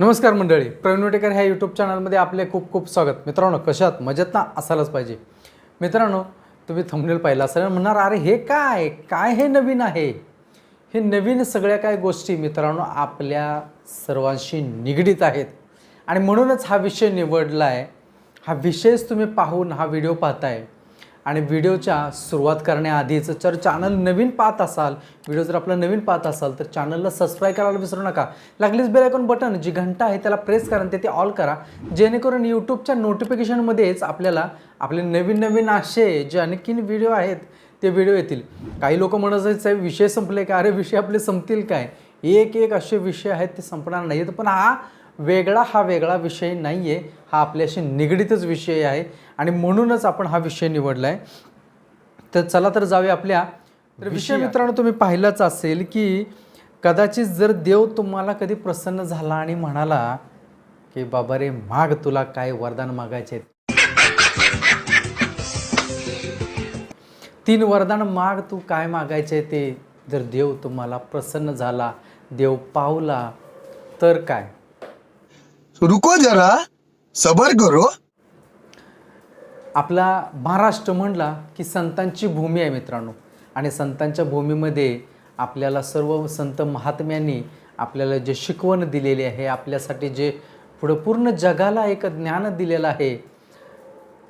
नमस्कार मंडळी प्रवीण वटेकर ह्या यूट्यूब चॅनलमध्ये आपले खूप खूप स्वागत. मित्रांनो कशात? मजेत ना? असायलाच पाहिजे. मित्रांनो तुम्ही थंबनेल पाहिला असेल म्हणणार अरे हे काय? काय हे नवीन आहे? हे नवीन सगळ्या काय गोष्टी मित्रांनो आपल्या सर्वांशी निगडीत आहेत. आणि म्हणूनच हा विषय निवडला आहे हा विषयच तुम्ही पाहून हा व्हिडिओ पाहताय. आणि व्हिडिओच्या सुरुवात करण्याआधीच जर चॅनल नवीन पाहत असाल व्हिडिओ जर आपला नवीन पाहत असाल तर चॅनलला सबस्क्राईब करायला विसरू नका. लागलीच बेल आयकॉन बटन जी घंटा आहे त्याला प्रेस करा आणि ते ते ऑल करा. जेणेकरून यूट्यूबच्या नोटिफिकेशनमध्येच आपल्याला आपले नवीन नवीन असे जे आणखीन व्हिडिओ आहेत ते व्हिडिओ येतील. काही लोक म्हणत साहेब विषय संपले का? अरे विषय आपले संपतील काय? एक एक असे विषय आहेत ते संपणार नाहीत पण हा वेगळा हा वेगळा विषय नाही आहे हा आपल्याशी निगडीतच विषय आहे आणि म्हणूनच आपण हा विषय निवडला आहे तर चला तर जाऊया आपल्या. तर विषय मित्रांनो तुम्ही पाहिलंच असेल की कदाचित जर देव तुम्हाला कधी प्रसन्न झाला आणि म्हणाला की बाबा रे माग तुला काय वरदान मागायचे तीन वरदान माग तू काय मागायचे ते जर देव तुम्हाला प्रसन्न झाला देव पावला तर काय? रुको जरा. सबर करो. आपला महाराष्ट्र म्हणला की संतांची भूमी आहे मित्रांनो. आणि संतांच्या भूमीमध्ये आपल्याला सर्व संत महात्म्यांनी आपल्याला जे शिकवण दिलेली आहे आपल्यासाठी जे पुढं पूर्ण जगाला एक ज्ञान दिलेलं आहे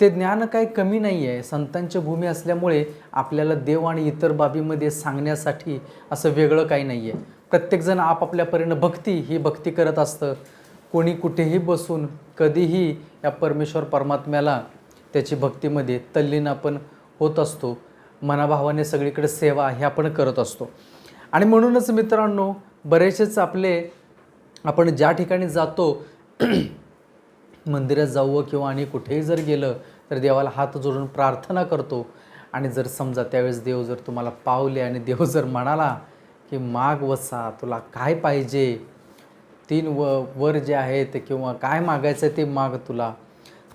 ते ज्ञान काही कमी नाही आहे संतांची भूमी असल्यामुळे आपल्याला देव आणि इतर बाबीमध्ये सांगण्यासाठी असं वेगळं काही नाही आहे प्रत्येकजण आपापल्या परीनं भक्ती ही भक्ती करत असतं. कोणी कुठेही बसून कधीही या परमेश्वर परमात्म्याला त्याची भक्तीमध्ये तल्लीन आपण होत असतो. मनाभावाने सगळीकडे सेवा हे आपण करत असतो. आणि म्हणूनच मित्रांनो बरेचसेच आपले आपण ज्या ठिकाणी जातो मंदिरात जावं किंवा आणि कुठेही जर गेलं तर देवाला हात जोडून प्रार्थना करतो. आणि जर समजा त्यावेळेस देव जर तुम्हाला पावले आणि देव जर म्हणाला की माग वसा तुला काय पाहिजे? तीन व वर जे आहेत किंवा काय मागायचं आहे ते माग तुला.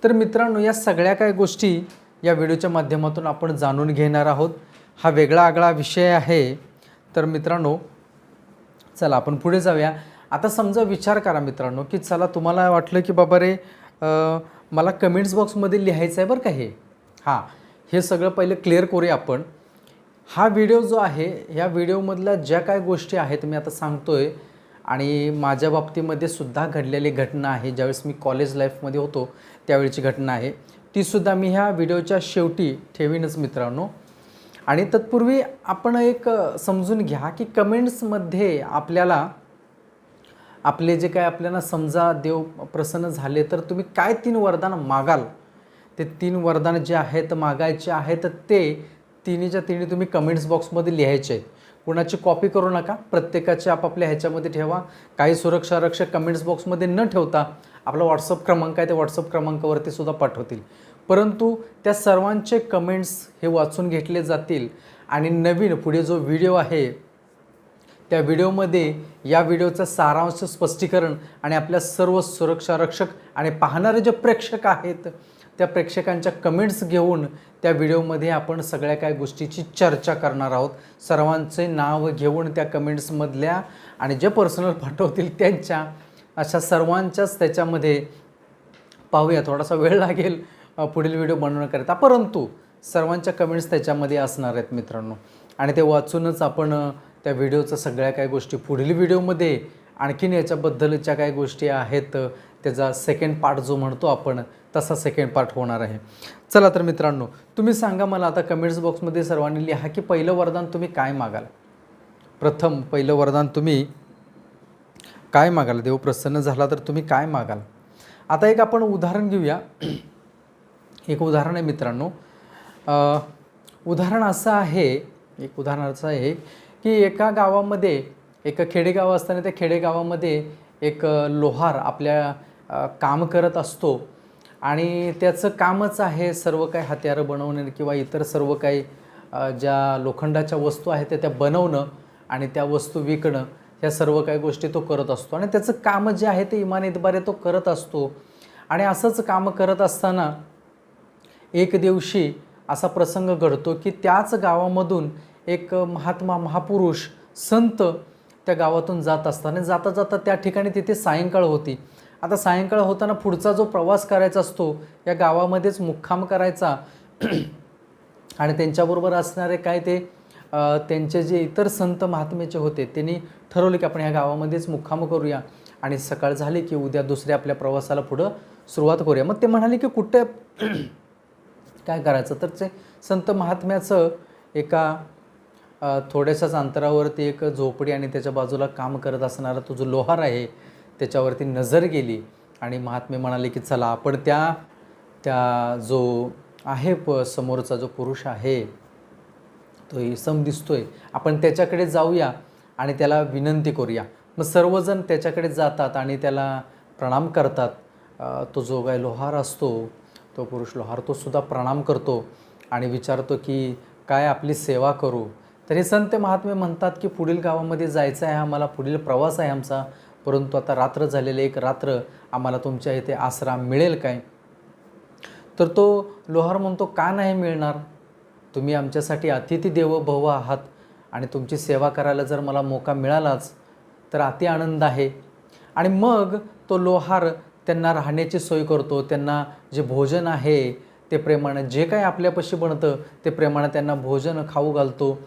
तर मित्रांनो या सगळ्या काय गोष्टी या व्हिडिओच्या माध्यमातून आपण जाणून घेणार आहोत. हा वेगळा आगळा विषय आहे. तर मित्रांनो चला आपण पुढे जाऊया. आता समजा विचार करा मित्रांनो की चला तुम्हाला वाटलं की बाबा रे मला कमेंट्स बॉक्समध्ये लिहायचं आहे बरं का हे? हां हे सगळं पहिलं क्लिअर करूया आपण. हा व्हिडिओ जो आहे ह्या व्हिडिओमधल्या ज्या काय गोष्टी आहेत मी आता सांगतो आहे आणि माझ्या बाबतीमध्ये सुद्धा घडलेली घटना आहे. ज्यावेळेस मी कॉलेज लाईफमध्ये होतो त्यावेळीची घटना आहे. तीसुद्धा मी ह्या व्हिडिओच्या शेवटी ठेवीनच मित्रांनो. आणि तत्पूर्वी आपण एक समजून घ्या की कमेंट्समध्ये आपल्याला आपले जे काय आपल्याला समजा देव प्रसन्न झाले तर तुम्ही काय तीन वरदान मागाल? ते तीन वरदान जे आहेत मागायचे आहेत ते तिन्हीच्या तिन्ही तुम्ही कमेंट्स बॉक्समध्ये लिहायचे आहेत. कुणाची कॉपी करू नका प्रत्येकाचे आपापल्या ह्याच्यामध्ये ठेवा. काही सुरक्षा रक्षक कमेंट्स बॉक्समध्ये न ठेवता आपला व्हॉट्सअप क्रमांक आहे त्या व्हॉट्सअप क्रमांकावरती सुद्धा पाठवतील. परंतु त्या सर्वांचे कमेंट्स हे वाचून घेतले जातील आणि नवीन पुढे जो व्हिडिओ आहे त्या व्हिडिओमध्ये या व्हिडिओचं सारांश स्पष्टीकरण आणि आपल्या सर्व सुरक्षा रक्षक आणि पाहणारे जे प्रेक्षक आहेत त्या प्रेक्षकांच्या कमेंट्स घेऊन त्या व्हिडिओमध्ये आपण सगळ्या काय गोष्टीची चर्चा करणार आहोत. सर्वांचे नाव घेऊन त्या कमेंट्समधल्या आणि जे पर्सनल पाठवतील त्यांच्या अशा सर्वांच्याच त्याच्यामध्ये पाहूया. थोडासा वेळ लागेल पुढील व्हिडिओ बनवण्याकरिता परंतु सर्वांच्या कमेंट्स त्याच्यामध्ये असणार आहेत मित्रांनो. आणि ते वाचूनच आपण त्या व्हिडिओचं सगळ्या काय गोष्टी पुढील व्हिडिओमध्ये आणखीन याच्याबद्दलच्या काय गोष्टी आहेत त्याचा सेकंड पार्ट जो म्हणतो आपण तसा सेकंड पार्ट होणार आहे. चला तर मित्रांनो तुम्ही सांगा मला आता कमेंट्स बॉक्समध्ये सर्वांनी लिहा की पहिलं वरदान तुम्ही काय मागाल? प्रथम पहिलं वरदान तुम्ही काय मागाल? देव प्रसन्न झाला तर तुम्ही काय मागाल? आता एक आपण उदाहरण घेऊया. एक उदाहरण आहे मित्रांनो. उदाहरण असं आहे एक उदाहरण असं आहे की एका गावामध्ये एका खेडेगाव असताना त्या खेडेगावामध्ये एक लोहार आपल्या काम करत असतो. आणि त्याचं कामच आहे सर्व काही हत्यारं बनवणे किंवा इतर सर्व काही ज्या लोखंडाच्या वस्तू आहेत त्या त्या बनवणं आणि त्या वस्तू विकणं ह्या सर्व काही गोष्टी तो करत असतो. आणि त्याचं काम जे आहे ते इमानीतबारे तो करत असतो. आणि असंच काम करत असताना एक दिवशी असा प्रसंग घडतो की त्याच गावामधून एक महात्मा महापुरुष संत त्या गावातून जात असताना जाता जाता त्या ठिकाणी तिथे सायंकाळ होती. आता सायंकाळ होताना पुढचा जो प्रवास करायचा असतो या गावामध्येच मुक्काम करायचा. आणि त्यांच्याबरोबर असणारे काय ते त्यांचे जे इतर संत महात्मेचे होते त्यांनी ठरवले की आपण ह्या गावामध्येच मुक्काम करूया. आणि सकाळ झाली की उद्या दुसऱ्या आपल्या प्रवासाला पुढं सुरुवात करूया. मग ते म्हणाले की कुठे काय करायचं? तर ते संत महात्म्याचं एका थोड्याशाच अंतरावरती एक झोपडी आणि त्याच्या बाजूला काम करत असणारा तो जो लोहार आहे त्याच्यावरती नजर गेली आणि महात्मे म्हणाले की चला आपण त्या त्या जो आहे प समोरचा जो पुरुष आहे तो इसम दिसतोय. आपण त्याच्याकडे जाऊया आणि त्याला विनंती करूया. मग सर्वजण त्याच्याकडे जातात आणि त्याला प्रणाम करतात. तो जो काय लोहार असतो तो पुरुष लोहार तो सुद्धा प्रणाम करतो आणि विचारतो की काय आपली सेवा करू? तरी संत महात्मे म्हणतात की पुढील गावामध्ये जायचं आहे आम्हाला पुढील प्रवास आहे आमचा. परंतु आता रात्र झालेले एक रात्र आम्हाला तुमच्या इथे आसरा मिळेल काय? तर तो लोहार म्हणतो का नाही मिळणार? तुम्ही आमच्यासाठी अतिथी देव भव आहात आणि तुमची सेवा करायला जर मला मोका मिळालाच तर अति आनंद आहे. आणि मग तो लोहार त्यांना राहण्याची सोय करतो त्यांना जे भोजन आहे ते प्रेमानं जे काय आपल्यापाशी बनतं ते प्रेमानं त्यांना भोजन खाऊ घालतो.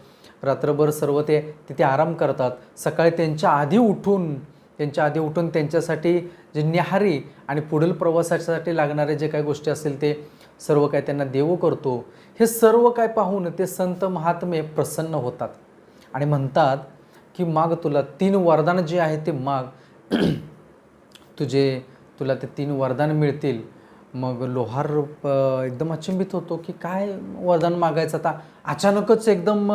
रात्रभर सर्व ते तिथे आराम करतात. सकाळी त्यांच्या आधी उठून त्यांच्या आधी उठून त्यांच्यासाठी जे न्याहारी आणि पुढील प्रवासासाठी लागणारे जे काही गोष्टी असतील ते सर्व काय त्यांना देऊ करतो. हे सर्व काय पाहून ते संत महात्मे प्रसन्न होतात. आणि म्हणतात की माग तुला तीन वरदान जे आहे ते माग. तुझे तुला ते तीन वरदान मिळतील. मग लोहार एकदम अचंबित होतो की काय वरदान मागायचं आता? अचानकच एकदम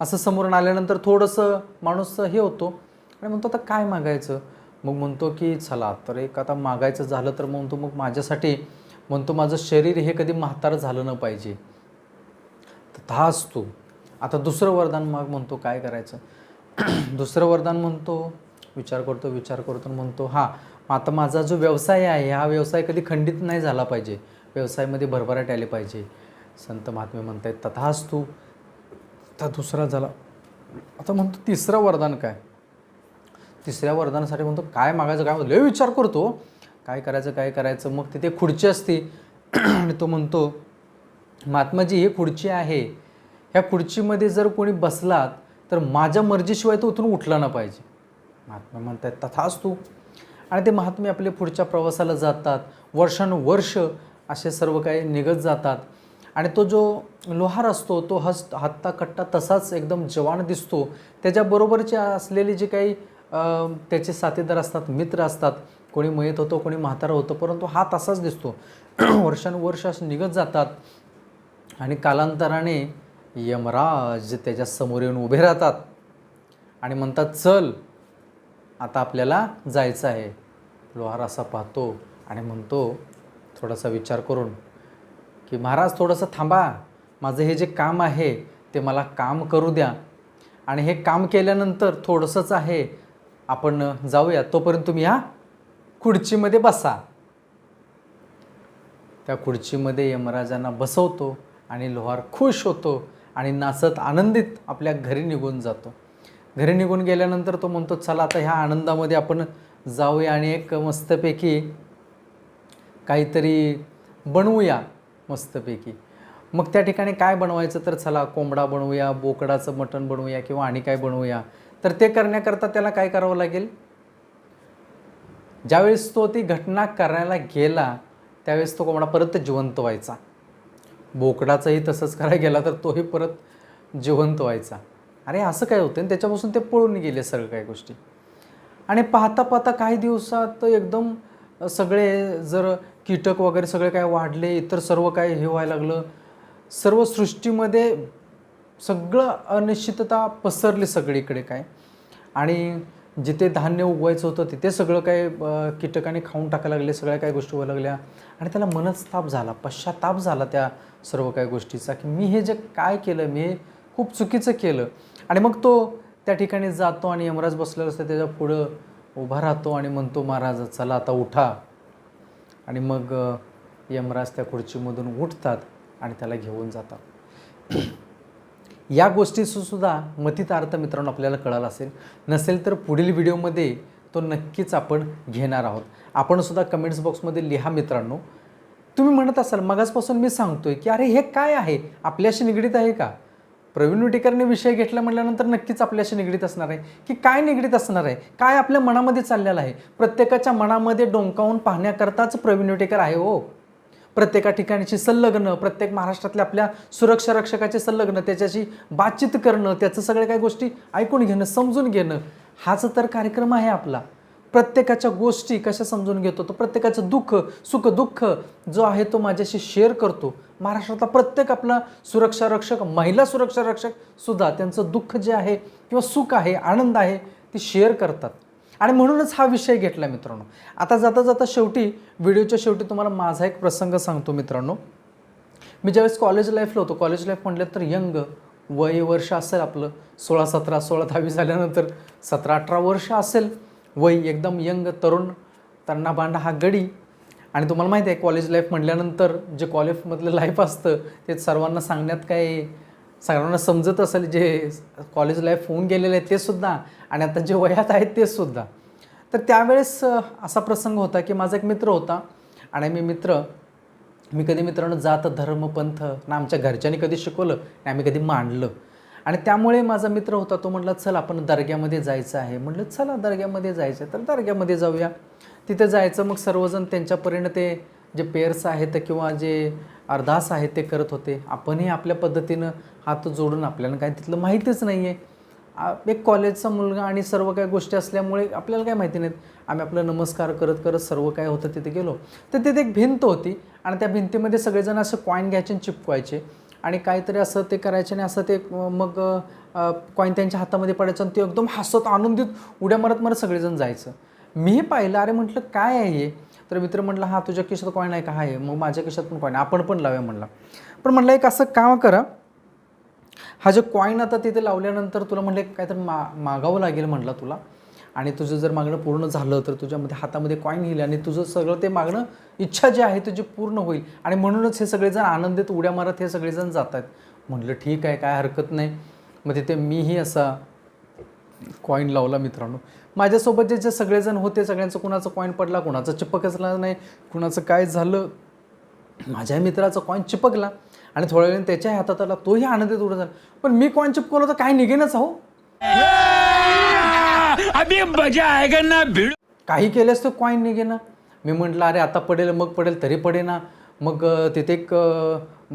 असं समोरून आल्यानंतर थोडंसं माणूस हे होतो. आणि म्हणतो आता काय मागायचं? मग म्हणतो की चला तर एक आता मागायचं झालं तर म्हणतो मग माझ्यासाठी म्हणतो माझं शरीर हे कधी म्हातारं झालं न पाहिजे. तर तास असतो. आता दुसरं वरदान मग म्हणतो काय करायचं? दुसरं वरदान म्हणतो विचार करतो विचार करतो म्हणतो हां मग आता माझा जो व्यवसाय आहे हा व्यवसाय कधी खंडित नाही झाला पाहिजे. व्यवसायामध्ये भरभराट आले पाहिजे. संत महात्मे म्हणतायत तथाच तू आता दुसरा झाला. आता म्हणतो तिसरं वरदान काय? तिसऱ्या वरदानासाठी म्हणतो काय मागायचं काय लय विचार करतो. काय करायचं काय करायचं? मग तिथे खुर्ची असते. आणि तो म्हणतो महात्माजी ही खुर्ची आहे. ह्या खुर्चीमध्ये जर कोणी बसलात तर माझ्या मर्जीशिवाय तो उतरून उठला ना पाहिजे. महात्मा म्हणतात तथाच तू. आणि ते महात्मे आपले पुढच्या प्रवासाला जातात. वर्षानुवर्ष असे सर्व काही निघत जातात. आणि तो जो लोहार असतो तो हस्त हत्ता कट्टा तसाच एकदम जवान दिसतो. त्याच्याबरोबरचे असलेले जे काही त्याचे साथीदार असतात मित्र असतात. कोणी मयत होतो कोणी म्हातारा होतो परंतु हा तसाच दिसतो. वर्षानुवर्ष असं निघत जातात आणि कालांतराने यमराज त्याच्यासमोर येऊन उभे राहतात आणि म्हणतात चल आता आपल्याला जायचं आहे. लोहार असा पाहतो आणि म्हणतो थोडासा विचार करून की महाराज थोडंसं थांबा. माझं हे जे काम आहे ते मला काम करू द्या. आणि हे काम केल्यानंतर थोडंसंच आहे. आपण जाऊया. तोपर्यंत तुम्ही ह्या खुर्चीमध्ये बसा. त्या खुर्चीमध्ये यमराजांना बसवतो आणि लोहार खुश होतो आणि नाचत आनंदित आपल्या घरी निघून जातो. घरी निघून गेल्यानंतर तो म्हणतो चला आता ह्या आनंदामध्ये आपण जाऊया आणि एक मस्तपैकी काहीतरी बनवूया मस्तपैकी. मग त्या ठिकाणी काय बनवायचं तर चला कोंबडा बनवूया बोकडाचं मटण बनवूया किंवा आणि काय बनवूया. तर ते करण्याकरता त्याला काय करावं लागेल? ज्यावेळेस तो ती घटना करायला गेला त्यावेळेस तो कोंबडा परत जिवंत व्हायचा. बोकडाचंही तसंच करायला गेला तर तोही परत जिवंत व्हायचा. अरे असं काय होतं आणि त्याच्यापासून ते पळून गेले सगळं काही गोष्टी. आणि पाहता पाहता काही दिवसात एकदम सगळे जर कीटक वगैरे सगळे काय वाढले इतर सर्व काय हे व्हायला लागलं. सर्व सृष्टीमध्ये सगळं अनिश्चितता पसरली सगळीकडे काय. आणि जिथे धान्य उगवायचं होतं तिथे सगळं काय कीटकाने खाऊन टाकायला लागले सगळ्या काही गोष्टी व्हायला लागल्या. आणि त्याला मनस्ताप झाला पश्चाताप झाला त्या सर्व काही गोष्टीचा की मी हे जे काय केलं मी हे खूप चुकीचं केलं. आणि मग तो त्या ठिकाणी जातो आणि यमराज बसलेला असतो त्याच्या पुढं उभा राहतो आणि म्हणतो महाराज चला आता उठा. आणि मग यमराज त्या खुर्चीमधून उठतात आणि त्याला घेऊन जातात. या गोष्टीचंसुद्धा मतितार्थ मित्रांनो आपल्याला कळाला असेल. नसेल तर पुढील व्हिडिओमध्ये तो नक्कीच आपण घेणार आहोत. आपणसुद्धा कमेंट्स बॉक्समध्ये लिहा मित्रांनो. तुम्ही म्हणत असाल मगासपासून मी सांगतोय की अरे हे काय आहे? आपल्याशी निगडीत आहे का? प्रवीण विटेकरने विषय घेतला म्हटल्यानंतर नक्कीच आपल्याशी निगडीत असणार आहे. की काय निगडीत असणार आहे? काय आपल्या मनामध्ये चाललेलं आहे? प्रत्येकाच्या मनामध्ये डोंकावून पाहण्याकरताच प्रवीण विटेकर आहे हो. प्रत्येका ठिकाणची संलग्न प्रत्येक महाराष्ट्रातल्या आपल्या सुरक्षा रक्षकाचे संलग्न त्याच्याशी बातचीत करणं त्याचं सगळ्या काही गोष्टी ऐकून घेणं समजून घेणं हाच तर कार्यक्रम आहे आपला. प्रत्येकाच्या गोष्टी कशा समजून घेतो तो? प्रत्येकाचं दुःख सुख दुःख जो आहे तो माझ्याशी शेअर करतो. महाराष्ट्रातला प्रत्येक आपला सुरक्षा रक्षक महिला सुरक्षा रक्षक सुद्धा त्यांचं दुःख जे आहे किंवा सुख आहे आनंद आहे ते शेअर करतात. आणि म्हणूनच हा विषय घेतला मित्रांनो. आता जाता जाता शेवटी व्हिडिओच्या शेवटी तुम्हाला माझा एक प्रसंग सांगतो मित्रांनो. मी ज्यावेळेस कॉलेज लाईफला होतो कॉलेज लाईफ म्हटलं तर यंग वय वर्ष असेल आपलं. सोळा सतरा सोळा दहावी झाल्यानंतर सतरा अठरा वर्ष असेल. वय एकदम यंग तरुण तन्ना बांडा हा गडी. आणि तुम्हाला माहिती आहे कॉलेज लाईफ म्हटल्यानंतर जे कॉलेजमधलं लाईफ असतं ते सर्वांना सांगण्यात काय सगळ्यांना समजत असेल जे कॉलेज लाईफ होऊन गेलेले आहेत ते सुद्धा. आणि आता जे वयात आहेत ते सुद्धा. तर त्यावेळेस असा प्रसंग होता की माझा एक मित्र होता. आणि मी मित्र मी कधी मित्रांनो जात धर्म पंथ ना आमच्या घरच्यांनी कधी शिकवलं ना आम्ही कधी मांडलं. आणि त्यामुळे माझा मित्र होता तो म्हटला चल आपण दर्ग्यामध्ये जायचं आहे. म्हटलं चला दर्ग्यामध्ये जायचं आहे. तर दर्ग्यामध्ये जाऊया. तिथे जायचं मग सर्वजण त्यांच्या परीनं ते जे पेअर्स आहेत किंवा जे अर्धास आहेत ते करत होते आपणही आपल्या पद्धतीनं हात जोडून आपल्याला काय तिथलं माहितीच नाही आहे एक कॉलेजचा मुलगा आणि सर्व काही गोष्टी असल्यामुळे आपल्याला काय माहिती नाहीत. आम्ही आपलं नमस्कार करत करत सर्व काय होतं तिथे गेलो. तर तिथे एक भिंत होती आणि त्या भिंतीमध्ये सगळेजण असं कॉईन घ्यायचे आणि चिपकवायचे. आणि काहीतरी असं ते करायचे आणि असं ते मग कॉईन त्यांच्या हातामध्ये पडायचं आणि ते एकदम हसत आनंदित उड्या मारत मारत सगळेजण जायचं. मीही पाहिलं अरे म्हटलं काय आहे हे? तर मित्र म्हटलं हा तुझ्या खिशात कॉईन आहे का? आहे मग माझ्या खिशात पण कॉईन आपण पण लावूया म्हणला पण म्हटलं एक असं काम करा. हा जो कॉईन आता तिथे लावल्यानंतर तुला म्हणलं काहीतरी मा मागावं लागेल म्हटलं तुला. आणि तुझं जर मागणं पूर्ण झालं तर तुझ्यामध्ये हातामध्ये कॉईन येईल आणि तुझं सगळं ते मागणं इच्छा जी आहे तुझी पूर्ण होईल. आणि म्हणूनच हे सगळेजण आनंदित उड्या मारत हे सगळेजण जात आहेत म्हटलं ठीक आहे काय हरकत नाही. मग तिथे मीही असा कॉईन लावला मित्रांनो. माझ्यासोबत जे जे सगळेजण होते सगळ्यांचं कुणाचं कॉईन पडला कुणाचं चिपकचला नाही कुणाचं काय झालं माझ्या मित्राचा कॉईन चिपकला आणि थोड्या वेळाने त्याच्याही हातात आला तोही आनंदित उडत झाला. पण मी कॉईन चिपकवलं तर काय निघेनच हो. काही केल्यास तो कॉईन निघेना. मी म्हटलं अरे आता पडेल मग पडेल तरी पडेना. मग तिथे एक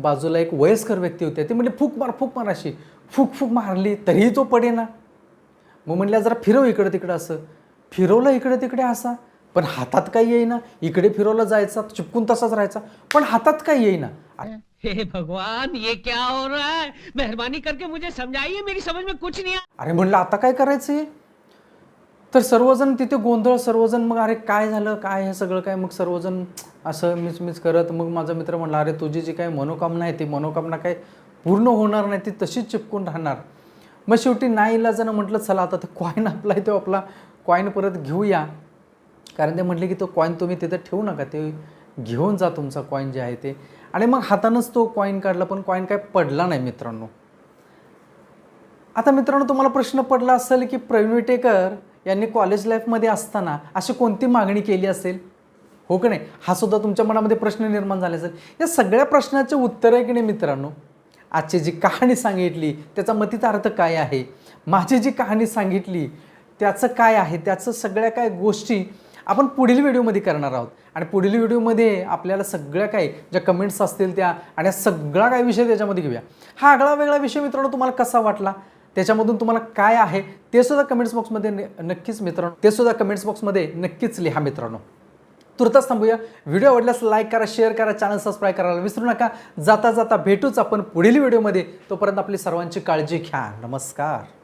बाजूला एक वयस्कर व्यक्ती होते ते म्हणले फूक मार फूक मार अशी. फूक फूक मारली तरीही तो पडेना. मग म्हणल्या जरा फिरव इकडं तिकडं असं. फिरवलं इकडे तिकडे असा? पण हातात काही येईना. इकडे फिरवलं जायचा चिपकून तसाच राहायचा. पण हातात काही येईना. हे भगवान ये क्या हो रहा है? मेहरबानी करके मुझे समझाइए मेरी समझ में कुछ नहीं आ अरे म्हणलं आता काय करायचं तर सर्वजण तिथे गोंधळ सर्वजण मग अरे काय झालं? काय हे सगळं काय? मग सर्वजण असं मिच मिच करत मग माझा मित्र म्हणला अरे तुझी जी काही मनोकामना आहे ती मनोकामना काय पूर्ण होणार नाही ती तशीच चिपकून राहणार. मग शेवटी नाही इलाजानं म्हटलं चला आता ते कॉईन आपला आहे तो आपला कॉईन परत घेऊया. कारण ते म्हटले की तो कॉईन तुम्ही तिथं ठेवू नका ते घेऊन जा तुमचा कॉईन जे आहे ते. आणि मग हातानंच तो कॉईन काढला पण कॉईन काय पडला नाही मित्रांनो. आता मित्रांनो तुम्हाला प्रश्न पडला असेल की प्रवीण विटेकर यांनी कॉलेज लाईफमध्ये असताना अशी कोणती मागणी केली असेल? हो की नाही? हा सुद्धा तुमच्या मनामध्ये प्रश्न निर्माण झाले असेल. या सगळ्या प्रश्नाचे उत्तर आहे की नाही मित्रांनो? आजची जी कहाणी सांगितली त्याचा मतीचा अर्थ काय आहे? माझी जी कहाणी सांगितली त्याचं काय आहे? त्याचं सगळ्या काय गोष्टी आपण पुढील व्हिडिओमध्ये करणार आहोत. आणि पुढील व्हिडिओमध्ये आपल्याला सगळ्या काही ज्या कमेंट्स असतील त्या आणि सगळा काय विषय त्याच्यामध्ये घेऊया. हा आगळा वेगळा विषय मित्रांनो तुम्हाला कसा वाटला? त्याच्यामधून तुम्हाला काय आहे? ते सुद्धा कमेंट्स बॉक्समध्ये न- नक्कीच मित्रांनो ते सुद्धा कमेंट्स बॉक्समध्ये नक्कीच लिहा मित्रांनो. तुर्तास थांबूया. व्हिडिओ आवडल्यास लाईक करा शेअर करा चॅनल सबस्क्राईब करायला विसरू नका. जाता जाता भेटूच आपण पुढील व्हिडिओमध्ये. तोपर्यंत आपली सर्वांची काळजी घ्या. नमस्कार.